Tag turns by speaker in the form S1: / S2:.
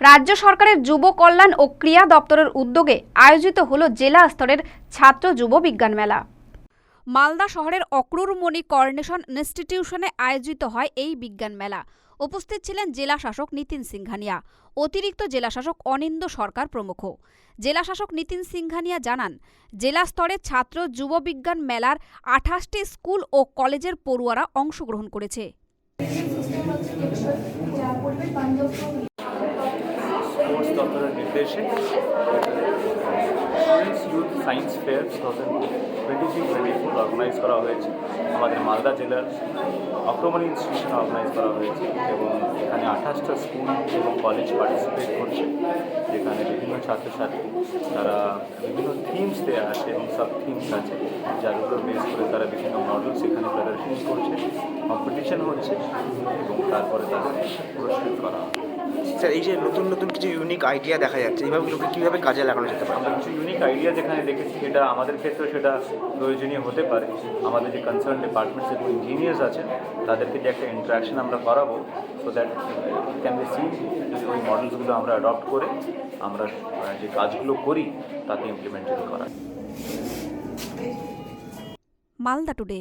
S1: রাজ্য সরকারের যুব কল্যাণ ও ক্রীড়া দপ্তরের উদ্যোগে আয়োজিত হল জেলা স্তরের ছাত্র যুব বিজ্ঞান মেলা। মালদা শহরের অক্রুরমণি কর্নেশন ইনস্টিটিউশনে আয়োজিত হয় এই বিজ্ঞান মেলা। উপস্থিত ছিলেন জেলা শাসক নিতিন সিংঘানিয়া, অতিরিক্ত জেলা শাসক অনিন্দ সরকার প্রমুখ। জেলা শাসক নিতিন সিংঘানিয়া জানান, জেলা স্তরে ছাত্র যুব বিজ্ঞান মেলার আঠাশটি স্কুল ও কলেজের পড়ুয়ারা অংশগ্রহণ করেছে।
S2: দপ্তরের নির্দেশে youth science fair two thousand twenty three twenty four organise করা হয়েছে। আমাদের মালদা জেলার আক্রমণী ইনস্টিটিউশনে অর্গানাইজ করা হয়েছে এবং এখানে আঠাশটা স্কুল এবং কলেজ পার্টিসিপেট করছে। যেখানে বিভিন্ন ছাত্রছাত্রী, তারা বিভিন্ন থিমস দেওয়া আছে এবং সব থিমস আছে, যার উপর বেস করে তারা বিভিন্ন মডেলস এখানে প্রদর্শন করছে কম্পিটিশন হচ্ছে এবং তারপরে তাদের পুরস্কৃত করা হবে।
S3: স্যার এই যে নতুন নতুন কিছু ইউনিক আইডিয়া দেখা যাচ্ছে এইভাবে লোকে কীভাবে কাজে লাগানো যেতে পারে?
S2: আমরা কিছু ইউনিক আইডিয়া যেখানে দেখেছি এটা আমাদের ক্ষেত্রেও সেটা প্রয়োজনীয় হতে পারে। আমাদের যে কনসার্ন ডিপার্টমেন্টস এবং ইঞ্জিনিয়ার্স আছেন তাদেরকে যে একটা ইন্টারাকশন আমরা করাবো so that can be see ওই মডেলসগুলো আমরা অ্যাডপ্ট করে আমরা যে কাজগুলো করি তাতে ইমপ্লিমেন্টেড করা
S1: মালদা টুডে